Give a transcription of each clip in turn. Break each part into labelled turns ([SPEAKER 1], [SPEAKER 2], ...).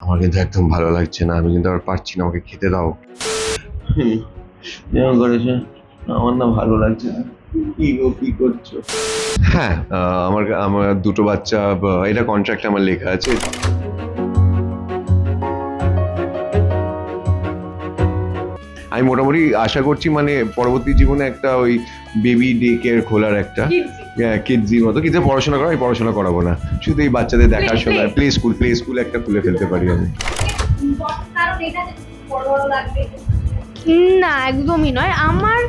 [SPEAKER 1] আমার কিন্তু একদম ভালো লাগছে না আমি কিন্তু আর পারছি না আমাকে খেতে দাও।
[SPEAKER 2] এরকম করেছে আমার না ভালো লাগছে না। কি গো কি করছ?
[SPEAKER 1] হ্যাঁ আমার আমার দুটো বাচ্চা এটা কন্ট্রাক্ট আমার লেখা আছে। আমি মোটামুটি আশা করছি মানে পরবর্তী জীবনে একটা ওই বেবি ডে কেয়ার খোলার একটা কিডজির মতো। কিন্তু পড়াশোনা করা আমি পড়াশোনা করাবো না। শুধু এই বাচ্চাদের দেখাশোনা প্লে স্কুল প্লে স্কুল একটা খুলে ফেলতে পারি আমি।
[SPEAKER 3] না একদমই নয়। আমার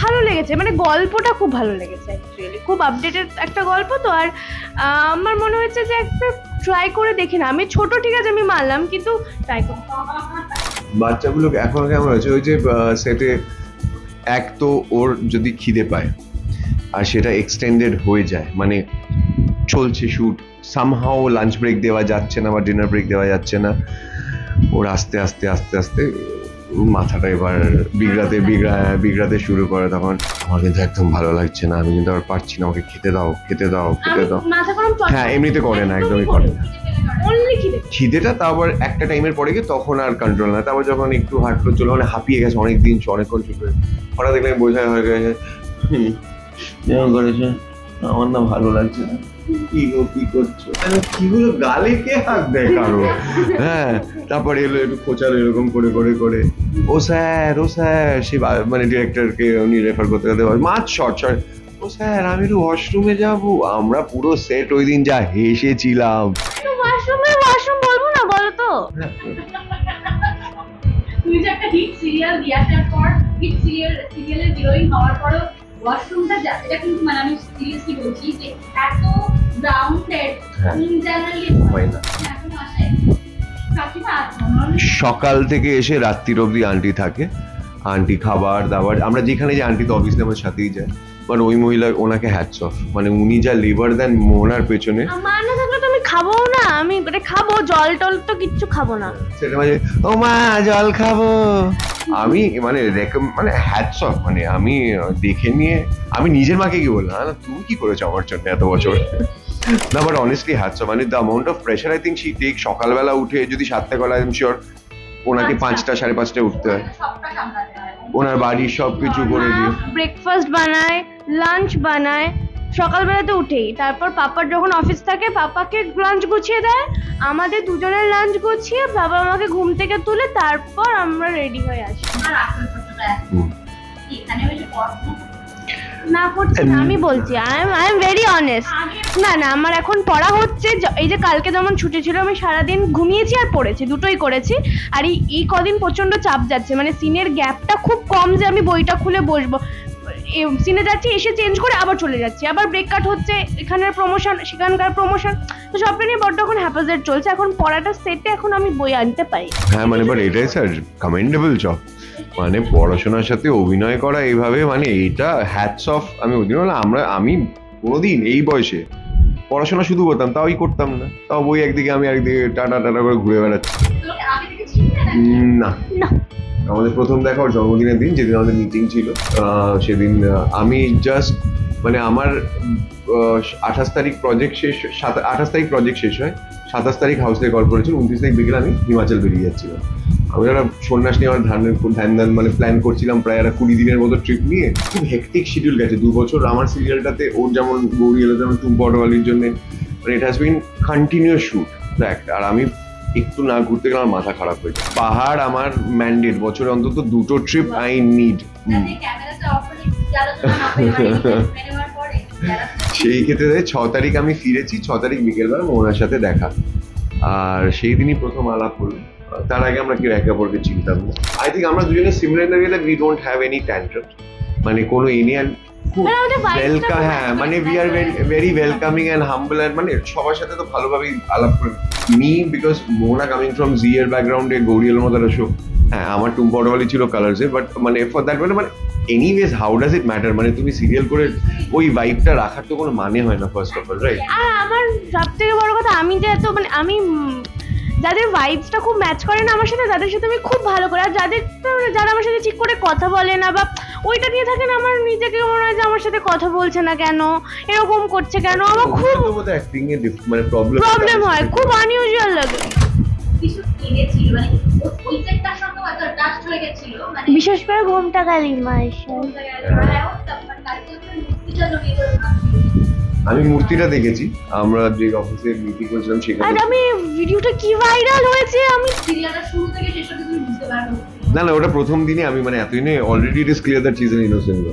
[SPEAKER 3] ভালো লেগেছে মানে গল্পটা খুব ভালো লেগেছে অ্যাকচুয়ালি খুব আপডেটেড একটা গল্প তো আর আমার মনে হয়েছে যে একটা ট্রাই করে দেখি না। আমি ছোট ঠিক আছে আমি মানলাম কিন্তু ট্রাই করি।
[SPEAKER 1] বাচ্চাগুলো এখন কেমন হয়েছে? ওই যে সেটে এক তো ওর যদি খিদে পায় আর সেটা এক্সটেন্ডেড হয়ে যায় মানে চলছে শ্যুট সামহাও লাঞ্চ ব্রেক দেওয়া যাচ্ছে না বা ডিনার ব্রেক দেওয়া যাচ্ছে না ওর আস্তে আস্তে আস্তে আস্তে মাথাটা এবার বিগড়াতে বিগড়া বিগড়াতে শুরু করে তখন আমার কিন্তু একদম ভালো লাগছে না আমি কিন্তু আর পারছি না আমাকে খেতে দাও খেতে দাও খেতে দাও। হ্যাঁ এমনিতে করে না একদমই করে না। খিদেটা তো আবার একটা টাইমের পরে গিয়ে তখন আর কন্ট্রোল না। তারপর যখন একটু হাঁটলো চলো মানে হাঁপিয়ে গেছে অনেক দিন অনেকক্ষণ চুপে হঠাৎ দেখলাম বোঝা হয়ে গেছে
[SPEAKER 2] এরকম করেছে, আমার না ভালো লাগছে না। কি গো, কি
[SPEAKER 1] কে হাত দেয় কারও? হ্যাঁ তারপর এলো একটু এরকম করে করে করে। ও স্যার ও স্যার মানে ডিরেক্টরকে উনি রেফার করতে মাছ শর্ট শর্ট ও স্যার, আমি একটু ওয়াশরুমে যাব। আমরা পুরো সেট ওই দিন যা হেসেছিলাম
[SPEAKER 3] ওয়াশরুমে ওয়াশরুম বলব না বলো তো
[SPEAKER 4] তুমি যে একটা হিট সিরিয়াল দিয়ে আসার পর হিট সিরিয়াল সিরিয়ালের হিরোইন হওয়ার পরও ওয়াশরুমটা যা এটা কিন্তু মানে আমি সিরিয়াসলি বলছি যে এত গ্রাউন্ডেড
[SPEAKER 1] হ্যাঁ।
[SPEAKER 4] ইন জেনারেলি
[SPEAKER 1] হয় না।
[SPEAKER 4] এখন আসে?
[SPEAKER 1] সকাল থেকে এসে রাত্রির অবধি আন্টি থাকে। আন্টি খাবার দাবার আমরা যেখানে যে আন্টি তো অফিসে আমার সাথেই যায়। বাট ওই মহিলা ওনাকে হ্যাটস অফ মানে উনি যা লেবার দেন মোনার পেছনে।
[SPEAKER 3] আমার না থাকলে তো আমি খাব না। আমি মানে খাব জল টল তো কিচ্ছু খাব না।
[SPEAKER 1] সেটা মাঝে ও মা জল খাব। আমি মানে রেকম- মানে হ্যাটস অফ মানে আমি দেখে নিয়ে আমি নিজের মাকে কি বললাম "আরে, তুমি কি করেছ আমার জন্য এত বছর? না বাট অনেস্টলি হ্যাটস অফ মানে the amount of pressure I think she take সকালবেলা উঠে যদি সাতটা করা আই এম শিওর ওনাকে
[SPEAKER 4] আচ্ছা।
[SPEAKER 1] পাঁচটা সাড়ে পাঁচটায় উঠতে হয়।
[SPEAKER 4] হয়
[SPEAKER 1] ওনার বাড়ির সব কিছু করে দিয়ে
[SPEAKER 3] ব্রেকফাস্ট বানায় লাঞ্চ বানায়। সকালবেলাতে উঠেই। তারপর পাপার যখন অফিস থাকে পাপাকে লাঞ্চ গুছিয়ে দেয় আমাদের দুজনের লাঞ্চ গুছিয়ে বাবা আমাকে ঘুম থেকে তুলে তারপর আমরা রেডি হয়ে আসি।
[SPEAKER 4] আমার আসল ছোটটা এখানে ওই যে পড়াশোনা
[SPEAKER 3] না করছি না আমি বলছি। I am I am very honest না না আমার এখন পড়া হচ্ছে। য- এই যে কালকে যেমন ছুটি ছিল আমি সারাদিন ঘুমিয়েছি আর পড়েছি দুটোই করেছি। আর এই এই কদিন প্রচণ্ড চাপ যাচ্ছে। মানে সিনের গ্যাপটা খুব কম যে আমি বইটা খুলে বসবো। সিনে যাচ্ছি এসে চেঞ্জ করে আবার চলে যাচ্ছি। আবার ব্রেক কাট হচ্ছে এখানের প্রমোশন সেখানকার প্রমোশন তো সবটা নিয়ে বড্ড এখন হ্যাপাজেট চলছে। এখন পড়াটা সেটে এখন আমি বই আনতে পারি।
[SPEAKER 1] হ্যাঁ মানে বাট এটাই স্যার কমেন্ডেবল জব মানে পড়াশোনার সাথে অভিনয় করা এইভাবে মানে এটা হ্যাটস অফ আমি বললাম, আমরা আমি কোনোদিন এই বয়সে পড়াশোনা শুধু করতাম তাওই করতাম না। তাও বই একদিকে আমি একদিকে টাটা টাটা করে ঘুরে বেড়াচ্ছি।
[SPEAKER 4] না।
[SPEAKER 1] না। আমাদের প্রথম দেখা ওর জন্মদিনের দিন, যেদিন আমাদের মিটিং ছিল। সেদিন আমি জাস্ট মানে আমার আঠাশ তারিখ প্রজেক্ট শেষ, সাত- আঠাশ তারিখ প্রজেক্ট শেষ হয়। সাতাশ তারিখ হাউস থেকে কল করেছিল, উনত্রিশ তারিখ বিকেলে আমি হিমাচল বেরিয়ে যাচ্ছিলাম। আমি একটা সন্ন্যাস নিয়ে আমার ধ্যান ধ্যান ধ্যান মানে প্ল্যান করছিলাম প্রায় একটা কুড়ি দিনের মতো ট্রিপ নিয়ে। খুব হেকটিক শিডিউল গেছে, দু বছর আমার সিরিয়ালটাতে ওর যেমন গৌরী এলো যেমন টুম্পা অটোয়ালির জন্য। মানে it has been continuous shoot একটা আর আমি একটু না ঘুরতে গেলে আমার মাথা খারাপ হয়ে যায়। পাহাড় আমার ম্যান্ডেট বছরে অন্তত দুটো ট্রিপ আই নিড সেই ক্ষেত্রে ছ তারিখ আমি ফিরেছি ছ তারিখ বিকেলবেলা মোহনার সাথে দেখা। আর সেই দিনই প্রথম আলাপ হলো। তার আগে আমরা কেউ একে অপরকে চিনতাম না। আই থিঙ্ক আমরা দুজনে সিমিলার লাগে that we don't have any tantrum মানে কোনো এনিয়ান খুব
[SPEAKER 3] মানে
[SPEAKER 1] ওয়েলকাম হ্যাঁ মানে we are very welcoming and humble and মানে সবার সাথে তো ভালোভাবেই আলাপ করে। Me because Mohona coming from Zee এর ব্যাকগ্রাউন্ডে গৌরিয়ালের মতো শো হ্যাঁ আমার টুম্পা অটোয়ালি ছিল কালার্সে বাট মানে ফর দ্যাট মানে মানে anyways how does it matter মানে তুমি সিরিয়াল করে ওই ভাইবটা রাখার তো কোনো মানে হয় না ফার্স্ট অফ অল রাইট
[SPEAKER 3] আর আমার সব থেকে বড় কথা আমি যে এত মানে আমি যাদের ভাইবসটা খুব ম্যাচ করে না আমার সাথে তাদের সাথে আমি খুব ভালো করে। আর যাদের যারা আমার সাথে ঠিক করে কথা বলে না বা ওইটা নিয়ে থাকেন আমার নিজেকে মনে হয় যে আমার সাথে কথা বলছে না কেন? এরকম করছে কেন? আমার খুব
[SPEAKER 1] অ্যাক্টিং এ মানে প্রবলেম
[SPEAKER 3] প্রবলেম হয় খুব আনইউজুয়াল লাগে।
[SPEAKER 4] কিছু কিনেছিল মানে
[SPEAKER 5] ওই সেটটার সঙ্গে এত অ্যাটাচড
[SPEAKER 4] হয়ে গেছিল মানে বিশেষ করে ঘুমটা কালী মায়ের মানে
[SPEAKER 1] আমি মূর্তিটা দেখেছি আমরা যে অফিসে মিটিং করেছিলাম সেখানে আর
[SPEAKER 3] আমি ভিডিওটা কি ভাইরাল হয়েছে? আমি
[SPEAKER 4] সিরিয়ালটা শুরু থেকে শেষ অবধি বুঝতে পারবে।
[SPEAKER 1] না না, ওটা প্রথম দিনে আমি মানে এতদিনে already it is clear that is in innocent